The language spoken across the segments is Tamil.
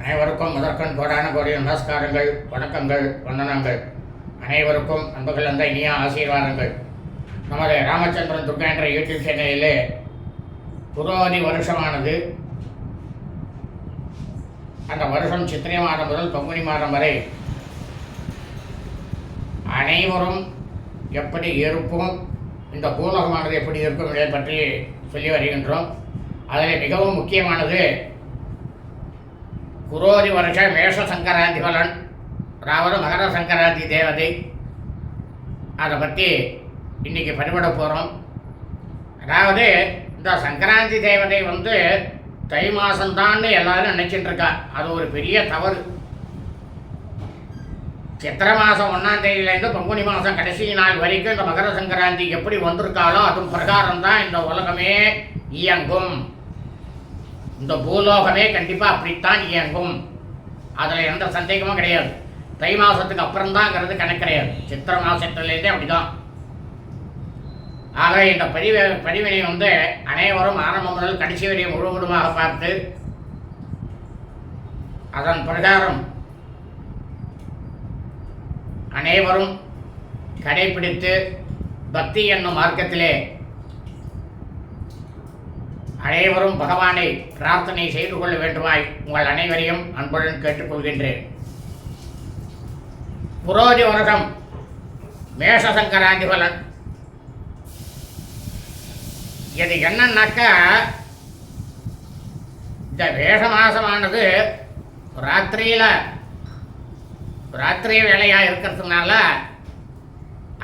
அனைவருக்கும் முதற்கண் கோடான கோடி நமஸ்காரங்கள் வணக்கங்கள் வந்தனங்கள். அனைவருக்கும் அன்புகள் அந்த இனிய ஆசீர்வாதங்கள். நமது ராமச்சந்திரன் துர்கா என்ற யூடியூப் சேனலிலே புரோதி வருஷமானது. அந்த வருஷம் சித்திரை மாதம் முதல் பங்குனி மாதம் வரை அனைவரும் எப்படி இருப்போம் இந்த பூலகமானது எப்படி இருக்கும் என்பதை பற்றி சொல்லி வருகின்றோம். அதில் மிகவும் முக்கியமானது குரோதி வருஷ மேஷ சங்கராந்தி பலன் அதாவது மகர சங்கராந்தி தேவதை. அதை பற்றி இன்னைக்கு பரிபட போகிறோம் அதாவது இந்த சங்கராந்தி தேவதை வந்து தை மாதம்தான்னு எல்லாரும் நினச்சிட்டு இருக்கா. அது ஒரு பெரிய தவறு. சித்திரை மாதம் ஒன்றாம் தேதியிலேருந்து பங்குனி மாதம் கடைசி நாள் வரைக்கும் இந்த மகர சங்கராந்தி எப்படி வந்திருக்காலோ அதன் பிரகாரம் தான் இந்த உலகமே இயங்கும். இந்த பூலோகமே கண்டிப்பாக அப்படித்தான் இயங்கும். அதில் எந்த சந்தேகமும் கிடையாது. தை மாதத்துக்கு அப்புறம்தாங்கிறது கணக்கு கிடையாது. சித்திரை மாதத்துலேருந்தே அப்படிதான். ஆக இந்த பதிவு பதிவினை வந்து அனைவரும் ஆரம்பம் முதல் கடைசி வரை முழுவதுமாக பார்த்து அதன் பிரகாரம் அனைவரும் கடைபிடித்து பக்தி என்னும் மார்க்கத்திலே அனைவரும் பகவானை பிரார்த்தனை செய்து கொள்ள வேண்டுமாய் உங்கள் அனைவரையும் அன்புடன் கேட்டுக்கொள்கின்றேன். புரோதி வருடம் மேஷ சங்கராந்தி பலன் இது என்னன்னாக்கா இந்த மேஷ மாசமானது ராத்திரியில் ராத்திரி வேலையாக இருக்கிறதுனால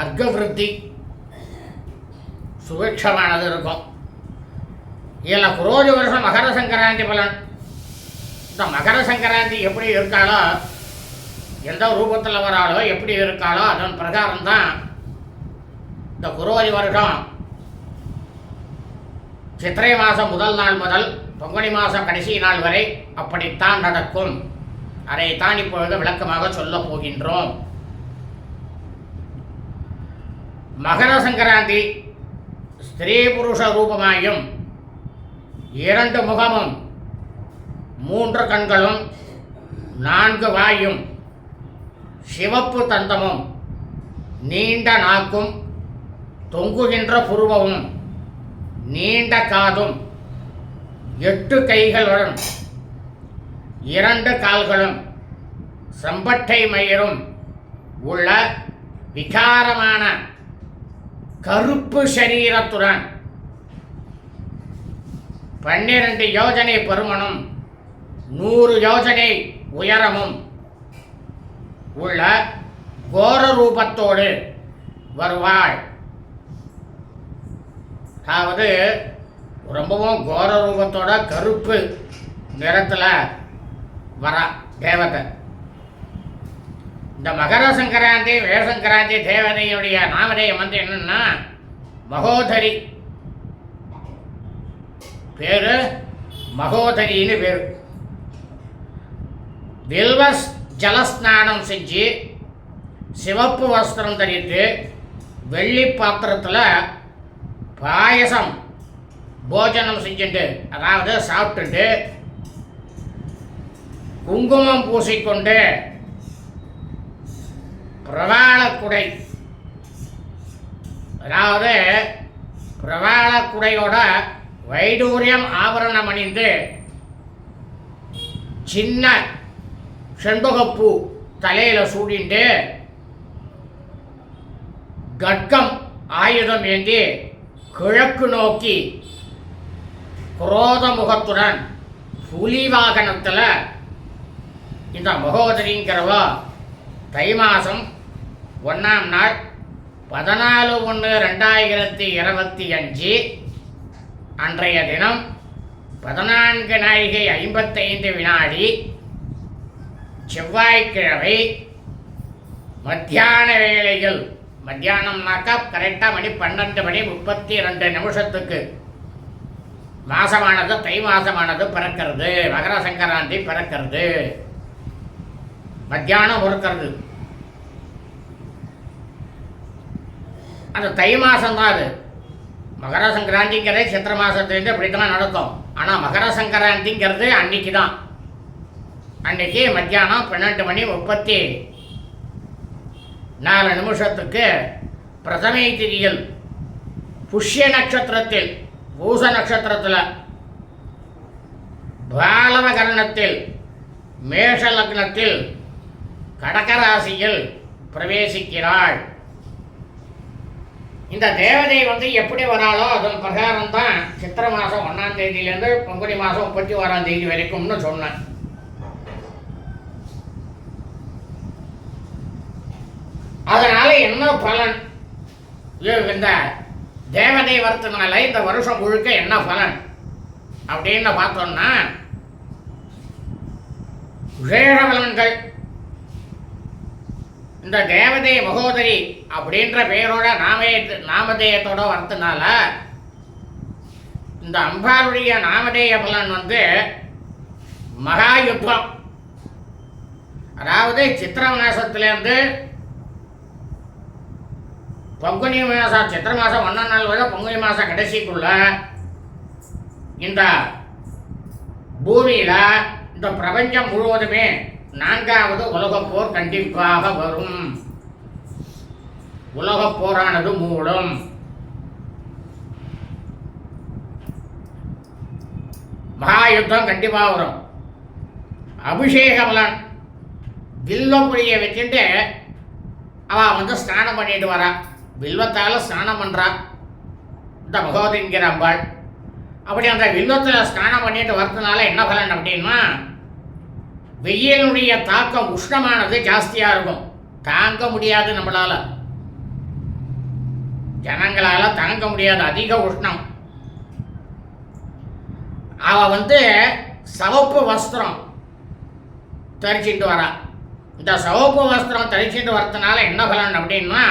அர்க்க விருத்தி சுபிக்ஷமானது இருக்கும். இதில் குரோதி வருஷம் மகர சங்கராந்தி பலன். இந்த மகர சங்கராந்தி எப்படி இருக்காளோ எந்த ரூபத்தில் வராளோ எப்படி இருக்காளோ அதன் பிரகாரம் தான் இந்த குரோஜி வருஷம். சித்திரை மாதம் முதல் நாள் முதல் பங்குனி மாதம் கடைசி நாள் வரை அப்படித்தான் நடக்கும். அதைத்தான் இப்பொழுது விளக்கமாக சொல்லப் போகின்றோம். மகர சங்கராந்தி ஸ்திரீ புருஷ ரூபமாயும் இரண்டு முகமும் மூன்று கண்களும் நான்கு வாயும் சிவப்பு தந்தமும் நீண்ட நாக்கும் தொங்குகின்ற புருவமும் நீண்ட காதும் எட்டு கைகளுடன் இரண்டு கால்களும் செம்பட்டை மயிரும் உள்ள விகாரமான கருப்பு சரீரத்துடன் பன்னிரண்டு யோஜனை பருமனும் நூறு யோஜனை உயரமும் உள்ள கோர ரூபத்தோடு வருவாள். அதாவது ரொம்பவும் கோர ரூபத்தோட கருப்பு நிறத்தில் வரா தேவதை. இந்த மகர சங்கராந்தி வேசங்கராந்தி தேவதையுடைய நாமதேயம் வந்து என்னன்னா மகோதரி பேர் மகோதரின்னு பேர். வில்வஸ் ஜலஸ்நானம் செஞ்சு சிவப்பு வஸ்திரம் தரித்து வெள்ளி பாத்திரத்தில் பாயசம் போஜனம் செஞ்சுட்டு அதாவது சாப்பிட்டுட்டு குங்குமம் பூசிக்கொண்டு பிரவாளக்குடை. அதாவது பிரவாளக்குடையோட வைடூரியம் ஆபரணம் அணிந்து சின்ன செண்பகப்பூ தலையில் சூடிண்டு கட்கம் ஆயுதம் ஏந்தி கிழக்கு நோக்கி குரோத முகத்துடன் புலி வாகனத்தில் இந்த மகோதரிங்கிறவ தை மாதம் ஒன்றாம் நாள் பதினாலு ஒன்று ரெண்டாயிரத்தி இருபத்தி அஞ்சு அன்றைய தினம் பதினான்கு நாழிகை ஐம்பத்தைந்து வினாடி செவ்வாய்க்கிழமை மத்தியான வேளையில் மத்தியானம்னாக்கா கரெக்டாக மணி பன்னெண்டு மணி முப்பத்தி ரெண்டு நிமிஷத்துக்கு. மாசமானது தை மாசமானது பிறக்கிறது மகர சங்கராந்தி பிறக்கிறது. மத்தியானம் பொறுக்கிறது அந்த தை மாசம்தான் அது. மகர சங்கராந்திங்கிறது சித்திர மாதத்துலேருந்து இப்படி தான் நடக்கும். ஆனால் மகர சங்கராந்திங்கிறது அன்னைக்கு தான் அன்னைக்கு மத்தியானம் பன்னெண்டு மணி முப்பத்தி நாலு நிமிஷத்துக்கு பிரதமை திதியில் புஷ்ய நட்சத்திரத்தில் பூச நட்சத்திரத்தில் பாலவ கரணத்தில் மேஷ லக்னத்தில் கடகராசியில் பிரவேசிக்கிறாள். இந்த தேவதை வந்து எப்படி வராளோ அதன் பிரகாரம் தான் சித்திரை மாதம் ஒன்றாம் தேதியிலேருந்து பங்குனி மாதம் முப்பத்தி ஓராம் தேதி வரைக்கும்னு சொன்னேன் அதனால என்ன பலன்? இந்த தேவதை வரத்துனால இந்த வருஷம் முழுக்க என்ன பலன்? அப்படின்னு பார்த்தோம்னா விசேஷ பலன்கள் இந்த தேவதை மகோதரி அப்படின்ற பெயரோட நாமே நாமதேயத்தோட வரத்துனால இந்த அம்பாருடைய நாமதேய பலன் வந்து மகா யுத்தம் அதாவது சித்திர மாசத்துலேருந்து பங்குனி மாதம் சித்திர மாதம் ஒன்றாம் நாள் வரை பங்குனி மாதம் கடைசிக்குள்ள இந்த பூமியில் இந்த பிரபஞ்சம் முழுவதுமே நான்காவது உலகப் போர் கண்டிப்பாக வரும். உலகப் போரானது மூடும். மகா யுத்தம் கண்டிப்பாக வரும். அபிஷேக பலன் வில்வப்புடியை வச்சுட்டு அவள் வந்து ஸ்நானம் பண்ணிட்டு வரா. வில்வத்தால் ஸ்நானம் பண்ணுறா இந்த பகவதிங்கிற அம்பாள். அப்படி அந்த வில்வத்தில் ஸ்நானம் பண்ணிட்டு வரதுனால என்ன பலன் அப்படின்னா வெயிலுடைய தாக்கம் உஷ்ணமானது ஜாஸ்தியாக இருக்கும். தாங்க முடியாது நம்மளால். ஜனங்களால் தாங்க முடியாது அதிக உஷ்ணம். அவ வந்து சவப்பு வஸ்திரம் தரிச்சிட்டு வரா. இந்த சவப்பு வஸ்திரம் தரிச்சிட்டு வரதுனால என்ன பலன் அப்படின்னா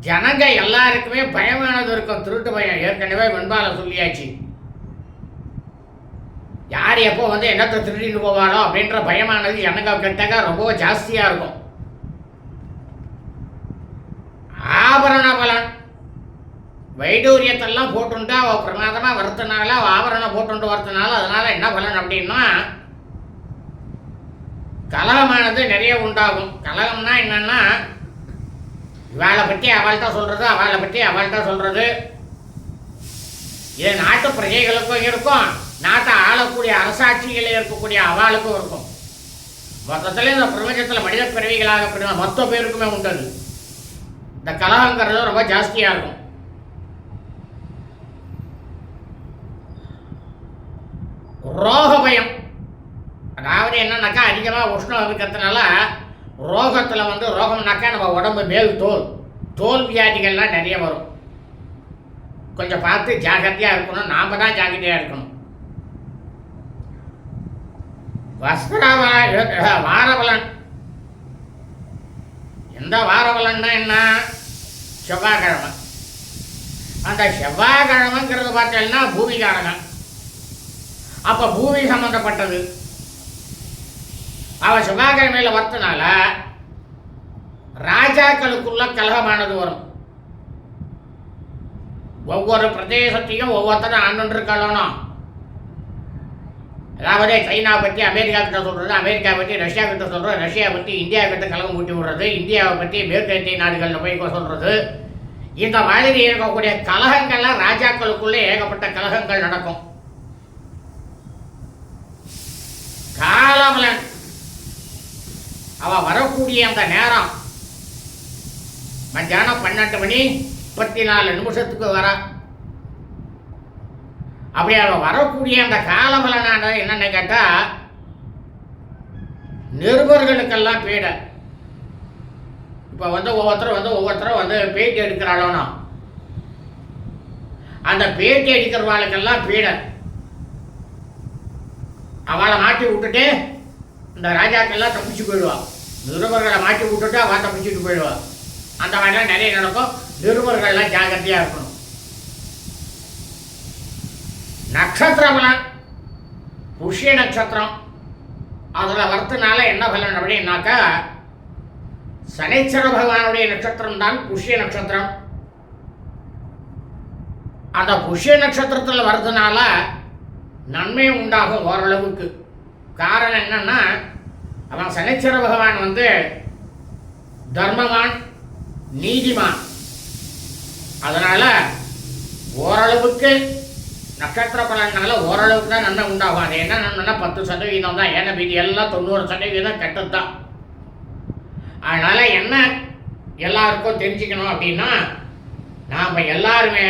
ஜனங்க எல்லாருக்குமே பயமானது இருக்கும். திருட்டு பயம். ஏற்கனவே வெண்பால சொல்லியாச்சு. யார் எப்போ வந்து என்னத்தை திருடிட்டு போவாளோ அப்படின்ற பயமானது எனக்கு கிட்டக்க ரொம்ப ஜாஸ்தியாக இருக்கும். ஆபரண பலன். வைடூரியத்தெல்லாம் போட்டுண்டு அவள் பிரமாதமாக வருத்தனால அவள் ஆபரணம் போட்டுண்டு வரதுனால அதனால் என்ன பலன் அப்படின்னா கலகமானது நிறைய உண்டாகும். கலகம்னா என்னன்னா இவாளை பற்றி அவள்கிட்ட சொல்கிறது அவளை பற்றி அவள்கிட்ட சொல்கிறது இது நாட்டு பிரஜைகளுக்கும் இருக்கும். நாட்டை ஆளக்கூடிய அரசாட்சிகளில் இருக்கக்கூடிய அவளுக்கும் இருக்கும். மொத்தத்தில் இந்த பிரபஞ்சத்தில் மனித பிறவிகளாக மொத்த பேருக்குமே உண்டது இந்த கலகங்கிறது ரொம்ப ஜாஸ்தியாக இருக்கும். ரோக பயம் அதாவது என்னன்னாக்கா அதிகமாக உஷ்ணம் இருக்கிறதுனால ரோகத்தில் வந்து ரோகம்னாக்கா நம்ம உடம்பு மேல் தோல் தோல் வியாதிகள்லாம் நிறைய வரும். கொஞ்சம் பார்த்து ஜாகிரதையாக இருக்கணும். நாம் தான் ஜாகிரதையாக இருக்கணும். வாரபலன் எந்த வாரபலன்னா என்ன? செவ்வாய்க்கிழமை. அந்த செவ்வாய்க்கிழமைங்கிறது பார்த்தீங்கன்னா பூமிகாரகம் அப்போ பூமி சம்மந்தப்பட்டது அவள் செவ்வாய்க்கிழமையில் வரத்துனால ராஜாக்களுக்குள்ள கலகமானது வரும். ஒவ்வொரு பிரதேசத்தையும் ஒவ்வொருத்தரும் ஆண்டுன்னு இருக்கணும் அதாவது சைனா பற்றி அமெரிக்கா கிட்ட சொல்கிறது அமெரிக்கா பற்றி ரஷ்யா கிட்ட சொல்கிறது ரஷ்யா பற்றி இந்தியா கிட்ட கலகம் ஊட்டி விடுறது இந்தியாவை பற்றி மேற்கத்திய நாடுகளில் போய் சொல்கிறது இந்த மாதிரி இருக்கக்கூடிய கலகங்கள்லாம் ராஜாக்களுக்குள்ளே ஏகப்பட்ட கலகங்கள் நடக்கும். காலமலன் அவ வரக்கூடிய அந்த நேரம் மத்தியானம் பன்னெண்டு மணி முப்பத்தி நாலு நிமிஷத்துக்கு வரான் அப்படி அதில் வரக்கூடிய அந்த காலபலனானது என்னென்னு கேட்டால் நிருபர்களுக்கெல்லாம் பீடை. இப்போ வந்து ஒவ்வொருத்தரும் வந்து ஒவ்வொருத்தரும் வந்து பேட்டி எடுக்கிறாளோனா அந்த பேட்டி எடுக்கிறவாளுக்கெல்லாம் பீடை. அவளை மாட்டி விட்டுட்டு இந்த ராஜாக்கெல்லாம் தப்பிச்சு போயிடுவான் நிருபர்களை மாட்டி விட்டுட்டு அவள் தப்பிச்சுட்டு போயிடுவாள் அந்த மாதிரிலாம் நிறைய நடக்கும். நிருபர்கள்லாம் ஜாக்கிரதையாக இருக்கணும். நட்சத்திரம்லாம் புஷ்ய நட்சத்திரம். அதில் வரத்துனால என்ன பலன் அப்படின்னாக்கா சனீச்சர பகவானுடைய நட்சத்திரம் தான் புஷ்ய நட்சத்திரம். அந்த புஷ்ய நட்சத்திரத்தில் வரதுனால நன்மை உண்டாகும் ஓரளவுக்கு. காரணம் என்னன்னா அவன் சனீச்சர பகவான் வந்து தர்மவான் நீதிமான். அதனால் ஓரளவுக்கு நட்சத்திர பலனால ஓரளவுக்கு தான் நன்மை உண்டாகும் அது என்ன நன்மைனா பத்து சதவீதம் தான். ஏன்னா மீதி எல்லாம் தொண்ணூறு சதவீதம் கெட்டது தான். அதனால் என்ன எல்லாருக்கும் தெரிஞ்சுக்கணும் அப்படின்னா நாம் எல்லாருமே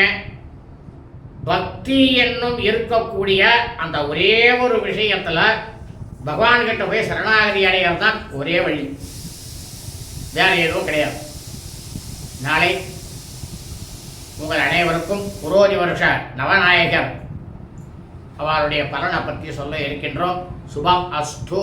பக்தி என்னும் இருக்கக்கூடிய அந்த ஒரே ஒரு விஷயத்தில் பகவான்கிட்ட போய் சரணாகதி அடைகிறது தான் ஒரே வழி. வேறு எதுவும் கிடையாது. நாளை உங்கள் அனைவருக்கும் புரோதி வருஷ நவநாயகர். அவருடைய பலனை பற்றி சொல்ல இருக்கின்றோம். சுபம் அஸ்து.